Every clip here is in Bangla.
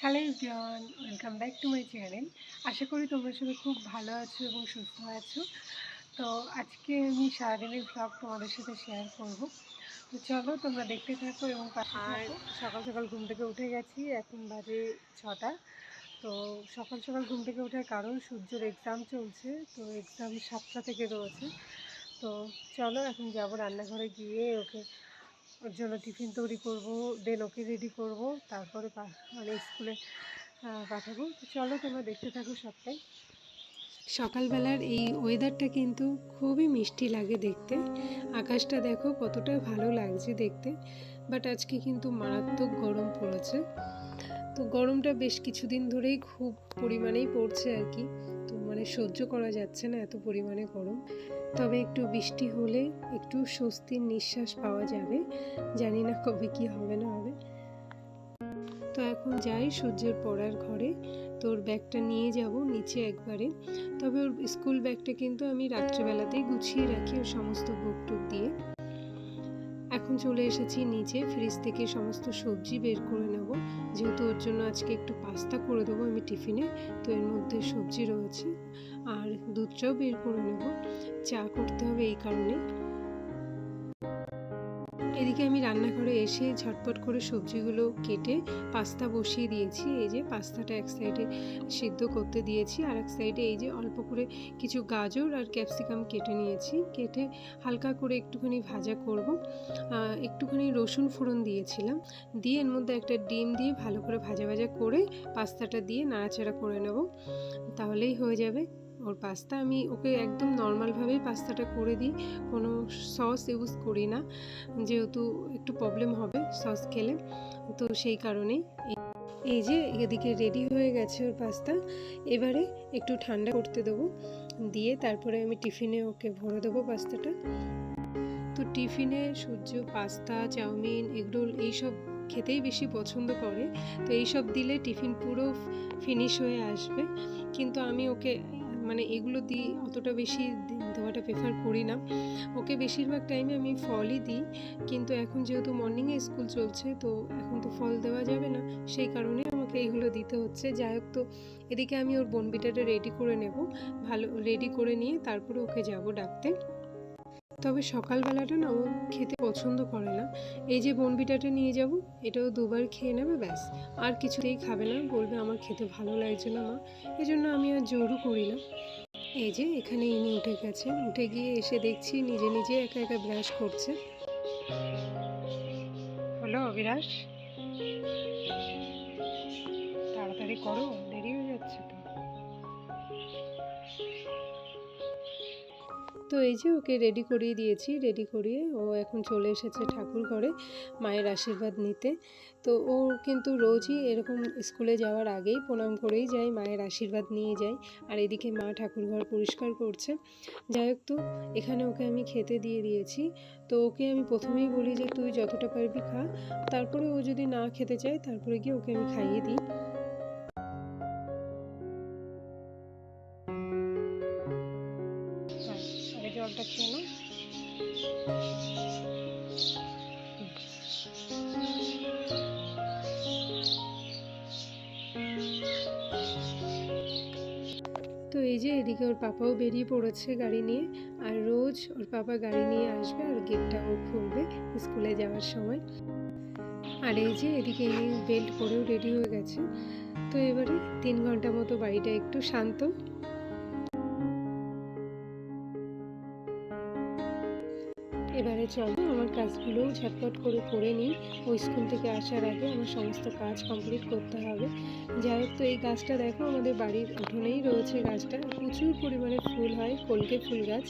Hello everyone welcome back to my channel. আশা করি তোমরা সবাই খুব ভালো আছো এবং সুস্থ আছো। তো আজকে আমি সারাদিনের ব্লগ তোমাদের সাথে শেয়ার করব। তো চলো তোমরা দেখতে থাকো এবং আর। সকাল সকাল ঘুম থেকে উঠে গেছি এখন বাজে ছটা। তো সকাল সকাল ঘুম থেকে ওঠার কারণ সূর্যের এক্সাম চলছে তো এক্সাম সাতটা থেকে রয়েছে। তো চলো এখন যাব রান্নাঘরে গিয়ে ওকে ওর জন্য টিফিন তৈরি করব, দেন ওকে রেডি করব, তারপরে মানে স্কুলে পাঠাবো। তো চলো তোমরা দেখতে থাকো সবটাই। সকালবেলার এই ওয়েদারটা কিন্তু খুবই মিষ্টি লাগে দেখতে। আকাশটা দেখো কতটা ভালো লাগছে দেখতে বাট আজকে কিন্তু মারাত্মক গরম পড়েছে। তো গরমটা বেশ কিছুদিন ধরেই খুব পরিমাণেই পড়ছে আর কি। সহ্য করা যাচ্ছে না এত পরিমাণে গরম। তবে একটু বৃষ্টি হলে একটু স্বস্তির নিঃশ্বাস পাওয়া যাবে। জানি না কবে কি হবে না হবে। তো এখন যাই সূর্যের পড়ার ঘরে। তোর ব্যাগটা নিয়ে যাব নিচে একবারে। তবে ওর স্কুল ব্যাগটা কিন্তু আমি রাত্রেবেলাতেই গুছিয়ে রাখি ওর সমস্ত বুক টুক দিয়ে। এখন চলে এসেছি নিচে ফ্রিজ থেকে সমস্ত সবজি বের করে নেব। যেহেতু ওর জন্য আজকে একটু পাস্তা করে দেবো আমি টিফিনে, তো এর মধ্যে সবজি রয়েছে। আর দুধটাও বের করে নেব। চা করতে হবে এই কারণে এদিকে আমি রান্নাঘরে এসে ঝটপট করে সবজিগুলো কেটে পাস্তা বসিয়ে দিয়েছি। এই যে পাস্তাটা এক সাইডে সিদ্ধ করতে দিয়েছি আর এক সাইডে এই যে অল্প করে কিছু গাজর আর ক্যাপসিকাম কেটে নিয়েছি। কেটে হালকা করে একটুখানি ভাজা করব। একটুখানি রসুন ফোড়ন দিয়েছিলাম। দিয়ে এর মধ্যে একটা ডিম দিয়ে ভালো করে ভাজা ভাজা করে পাস্তাটা দিয়ে নাড়াচাড়া করে নেব। তাহলেই হয়ে যাবে। ওর পাস্তা আমি ওকে একদম নর্মালভাবেই পাস্তাটা করে দিই। কোনো সস ইউজ করি না, যেহেতু একটু প্রবলেম হবে সস খেলে। তো সেই কারণেই এই- যে এদিকে রেডি হয়ে গেছে ওর পাস্তা এবারে একটু ঠান্ডা করতে দেবো। দিয়ে তারপরে আমি টিফিনে ওকে ভরে দেবো পাস্তাটা তো টিফিনে সূর্য পাস্তা চাউমিন, এগরোল এইসব খেতেই বেশি পছন্দ করে। তো এইসব দিলে টিফিন পুরো ফিনিশ হয়ে আসবে। কিন্তু আমি ওকে মানে এগুলো দিই, অতটা বেশি দেওয়াটা প্রেফার করি না। ওকে বেশিরভাগ টাইমে আমি ফলই দিই, কিন্তু এখন যেহেতু মর্নিংয়ে স্কুল চলছে, তো এখন তো ফল দেওয়া যাবে না, সেই কারণে আমাকে এইগুলো দিতে হচ্ছে। যাই হোক তো, এদিকে আমি ওর বনবিটাটা রেডি করে নেব, ভালো রেডি করে নিয়ে তারপরে ওকে যাব ডাকতে। তবে সকালবেলাটা না ও খেতে পছন্দ করে না। এই যে বনবিটাটা নিয়ে যাব, এটাও দুবার খেয়ে নেবে ব্যাস। আর কিছুতেই খাবে না, বলবে আমার খেতে ভালো লাগছে না মা, এজন্য আমি আর জোরও করি না। এই যে এখানে ইনি উঠে গেছে উঠে গিয়ে এসে দেখছি নিজে নিজে একা একা ব্রাশ করছে। হলো অবিরাশ তাড়াতাড়ি করো। তো এই যে ওকে রেডি করিয়ে দিয়েছি রেডি করিয়ে ও এখন চলে এসেছে ঠাকুর ঘরে মায়ের আশীর্বাদ নিতে। তো ও কিন্তু রোজই এরকম স্কুলে যাওয়ার আগেই প্রণাম করেই যায়, মায়ের আশীর্বাদ নিয়ে যায়। আর এদিকে মা ঠাকুর ঘর পরিষ্কার করছে। যাই হোক তো, এখানে ওকে আমি খেতে দিয়ে দিয়েছি। তো ওকে আমি প্রথমেই বলি যে, তুই যতটা পারবি খা। তারপরে ও যদি না খেতে চায়, তারপরে গিয়ে ওকে আমি খাইয়ে দিই। তো এই যে এদিকে ওর পাপাও বেরিয়ে পড়েছে গাড়ি নিয়ে, আর রোজ ওর পাপা গাড়ি নিয়ে আসবে আর গেটটা ও খুলবে স্কুলে যাওয়ার সময়। আর এই যে এদিকে বেল্ট পরেও রেডি হয়ে গেছে। তো এবারে তিন ঘণ্টা মতো বাড়িটা একটু শান্ত। এবারে চলো, আমার কাজগুলোও ঝটপট করে করে নিই। ওই স্কুল থেকে আসার আগে আমার সমস্ত কাজ কমপ্লিট করতে হবে। যাই হোক, তো এই গাছটা দেখো, আমাদের বাড়ির উঠোনেই রয়েছে গাছটা। প্রচুর পরিমাণে ফুল হয়, কলকে ফুল গাছ।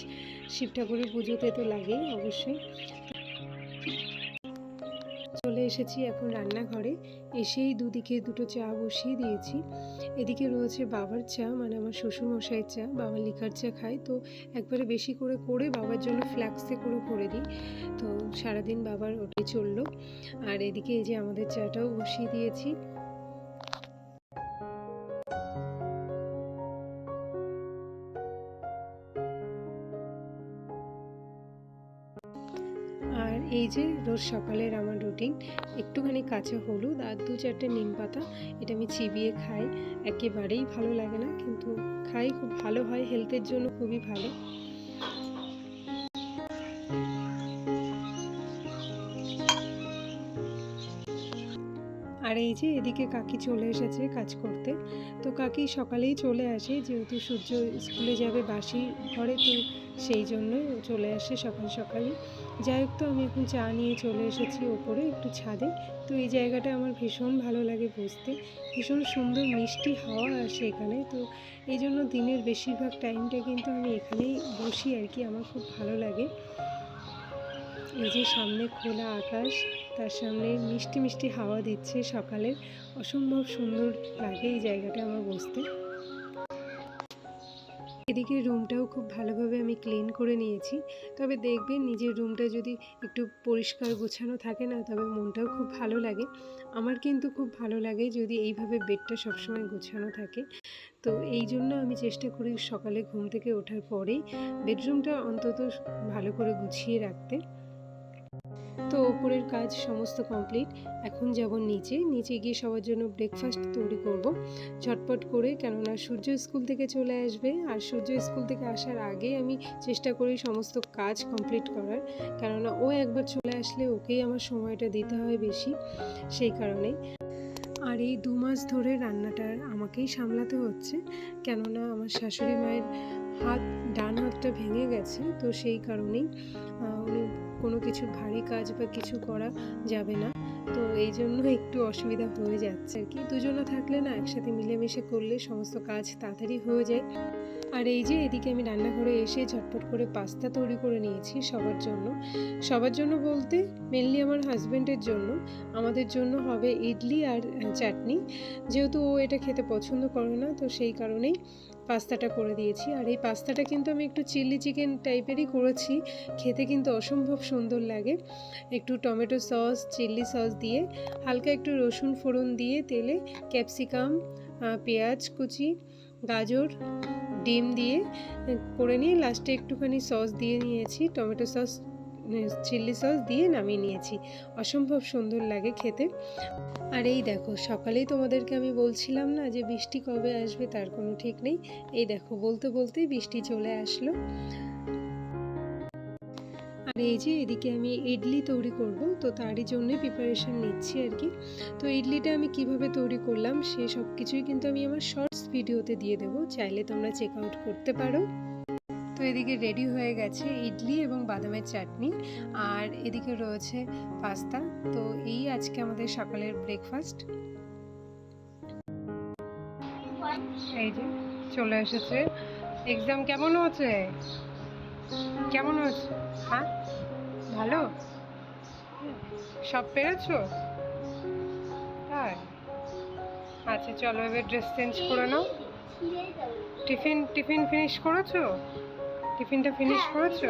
শিব ঠাকুরের পুজোতে তো লাগেই, অবশ্যই। চলে এসেছি এখন রান্নাঘরে। এসেই দুদিকে দুটো চা বসিয়ে দিয়েছি। এদিকে রয়েছে বাবার চা মানে আমার শ্বশুরমশাইয়ের চা। বাবা লিকার চা খায়, তো একবারে বেশি করে করে বাবার জন্য ফ্ল্যাক্সে করে করে দিই। তো সারাদিন বাবার ওটাই চলল। আর এদিকে এই যে আমাদের চাটাও বসিয়ে দিয়েছি। এই যে রোজ সকালের আমার রুটিন, একটুখানি কাঁচা হলুদ আর দু চারটে নিম পাতা, এটা আমি চিবিয়ে খাই। একেবারেই ভালো লাগে না, কিন্তু খাই, খুব ভালো হয়, হেলথের জন্য খুবই ভালো। আর এই যে এদিকে কাকি চলে এসেছে কাজ করতে। তো কাকি সকালেই চলে আসে, যেহেতু সূর্য স্কুলে যাবে বাসি ঘরে, তো সেই জন্য চলে আসে সকাল সকালই। যাই হোক তো, আমি এখন চা নিয়ে চলে এসেছি ওপরে একটু ছাদে। তো এই জায়গাটা আমার ভীষণ ভালো লাগে বসতে। ভীষণ সুন্দর মিষ্টি হাওয়া আসে এখানে। তো এই জন্য দিনের বেশিরভাগ টাইমটা কিন্তু আমি এখানেই বসি আর কি, আমার খুব ভালো লাগে। এই যে সামনে খোলা আকাশ, তার সামনে মিষ্টি মিষ্টি হাওয়া দিচ্ছে সকালে অসম্ভব সুন্দর লাগে এই জায়গাটা আমার বসতে। এদিকে রুমটাও খুব ভালোভাবে আমি ক্লিন করে নিয়েছি। তবে দেখবেন নিজের রুমটা যদি একটু পরিষ্কার গোছানো থাকে না, তবে মনটাও খুব ভালো লাগে। আমার কিন্তু খুব ভালো লাগে যদি এইভাবে বেডটা সবসময় গোছানো থাকে। তো এই জন্য আমি চেষ্টা করি সকালে ঘুম থেকে ওঠার পরেই বেডরুমটা অন্তত ভালো করে গুছিয়ে রাখতে। তো ওপরের কাজ সমস্ত কমপ্লিট এখন যাব নিচে। নিচে গিয়ে সবার জন্য ব্রেকফাস্ট তৈরি করব। ঝটপট করে, কেননা সূর্য স্কুল থেকে চলে আসবে। আর সূর্য স্কুল থেকে আসার আগে আমি চেষ্টা করি সমস্ত কাজ কমপ্লিট করার। কেননা ও একবার চলে আসলে ওকেই আমার সময়টা দিতে হয় বেশি, সেই কারণেই আর এই দু মাস ধরে রান্নাটা আমাকেই সামলাতে হচ্ছে। কেননা আমার শাশুড়ি মায়ের হাত, ডান হাতটা ভেঙে গেছে, তো সেই কারণেই উনি কোনো কিছু ভারী কাজ বা কিছু করা যাবে না। তো এই জন্য একটু অসুবিধা হয়ে যাচ্ছে আর কি। দুজনে থাকলে না একসাথে মিলেমিশে করলে সমস্ত কাজ তাড়াতাড়ি হয়ে যায়। আর এই যে এদিকে আমি রান্নাঘরে এসে ঝটপট করে পাস্তা তৈরি করে নিয়েছি সবার জন্য। সবার জন্য বলতে মেনলি আমার হাজব্যান্ডের জন্য। আমাদের জন্য হবে ইডলি আর চাটনি। যেহেতু ও এটা খেতে পছন্দ করে না, তো সেই কারণেই পাস্তাটা করে দিয়েছি। আর এই পাস্তাটা কিন্তু আমি একটু চিলি চিকেন টাইপেরই করেছি। খেতে কিন্তু অসম্ভব সুন্দর লাগে। একটু টমেটো সস, চিলি সস দিয়ে, হালকা একটু রসুন ফোড়ন দিয়ে, তেলে ক্যাপসিকাম পেঁয়াজ কুচি, গাজর, ডিম দিয়ে করে নিয়ে লাস্টে একটুখানি সস দিয়ে নিয়েছি। টমেটো সস চিলি সস দিয়ে নামিয়ে নিয়েছি। অসম্ভব সুন্দর লাগে খেতে। আর এই দেখো, সকালেই তোমাদেরকে আমি বলছিলাম না যে বৃষ্টি কবে আসবে তার কোনো ঠিক নেই। এই দেখো, বলতে বলতেই বৃষ্টি চলে আসলো। আর এই যে এদিকে আমি ইডলি তৈরি করব, তো তারই জন্য প্রিপারেশন নিচ্ছি আর কি। তো ইডলিটা আমি কীভাবে তৈরি করলাম, সে সব কিছুই কিন্তু আমি আমার শর্টস ভিডিওতে দিয়ে দেবো। চাইলে তোমরা চেক আউট করতে পারো। তো এদিকে রেডি হয়ে গেছে ইডলি এবং বাদামের চাটনি। আর এদিকে রয়েছে পাস্তা। তো এই আজকে আমাদের সকালের ব্রেকফাস্ট এই যে চলে এসেছে। এক্সাম কেমন হচ্ছে কেমন হচ্ছে হ্যাঁ? ভালো? সব পেরেছ আচ্ছা চলো এবার ড্রেস চেঞ্জ করে নাও। টিফিন টিফিন ফিনিশ করেছ? টিফিনটা ফিনিশ করেছ?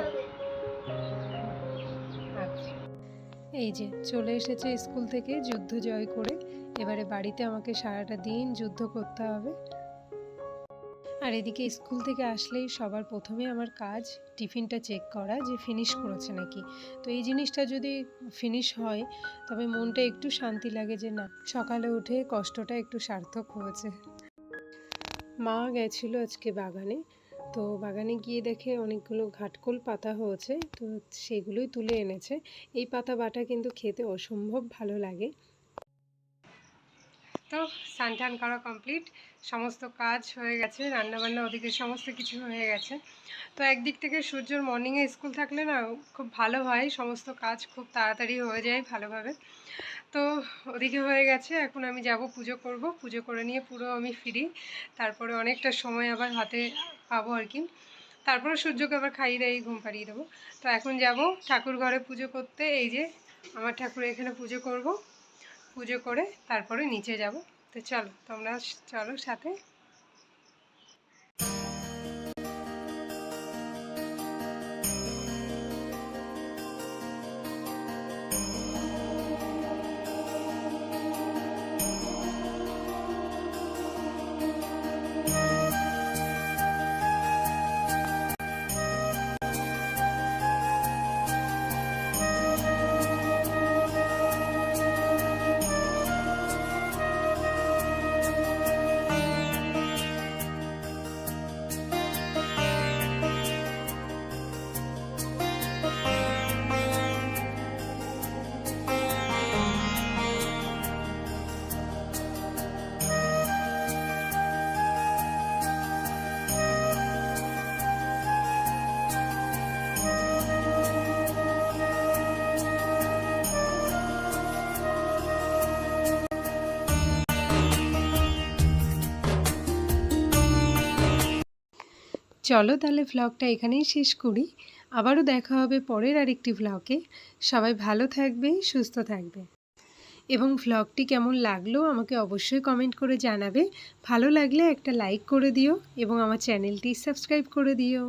আচ্ছা। এই যে চলে এসেছে স্কুল থেকে যুদ্ধ জয় করে। এবারে বাড়িতে আমাকে সারাটা দিন যুদ্ধ করতে হবে। আর এদিকে স্কুল থেকে আসলেই সবার প্রথমে আমার কাজ টিফিনটা চেক করা যে ফিনিশ করেছে নাকি। তো এই জিনিসটা যদি ফিনিশ হয় তবে মনটা একটু শান্তি লাগে যে না সকালে উঠে কষ্টটা একটু সার্থক হয়েছে। মা গেছিল আজকে বাগানে। তো বাগানে গিয়ে দেখে অনেকগুলো ঘাটকোল পাতা হয়েছে, তো সেগুলোই তুলে এনেছে। এই পাতা বাটা কিন্তু খেতে অসম্ভব ভালো লাগে। তো স্নান টান করা কমপ্লিট সমস্ত কাজ হয়ে গেছে, রান্নাবান্না ওদিকে সমস্ত কিছু হয়ে গেছে। তো একদিক থেকে সূর্যর মর্নিংয়ে স্কুল থাকলে না খুব ভালো হয়, সমস্ত কাজ খুব তাড়াতাড়ি হয়ে যায় ভালোভাবে। তো ওদিকে হয়ে গেছে, এখন আমি যাব পুজো করব, পুজো করে নিয়ে পুরো আমি ফিরি। তারপরে অনেকটা সময় আবার হাতে পাবো আর কি। তারপরে সূর্যকে আবার খাইয়ে দাইয়ে ঘুম পাড়িয়ে দেবো। তো এখন যাব ঠাকুর ঘরে পুজো করতে। এই যে আমার ঠাকুর এখানে পুজো করব। পুজো করে তারপরে নিচে যাব। তো চলো, তোমরা চলো সাথে চলো তাহলে ভ্লগটা এখানেই শেষ করি। আবারও দেখা হবে পরের আরেকটি ভ্লগে সবাই ভালো থাকবে, সুস্থ থাকবে। এবং ভ্লগটি কেমন লাগল আমাকে অবশ্যই কমেন্ট করে জানাবে। ভালো লাগলে একটা লাইক করে দিও এবং আমার চ্যানেলটি সাবস্ক্রাইব করে দিও।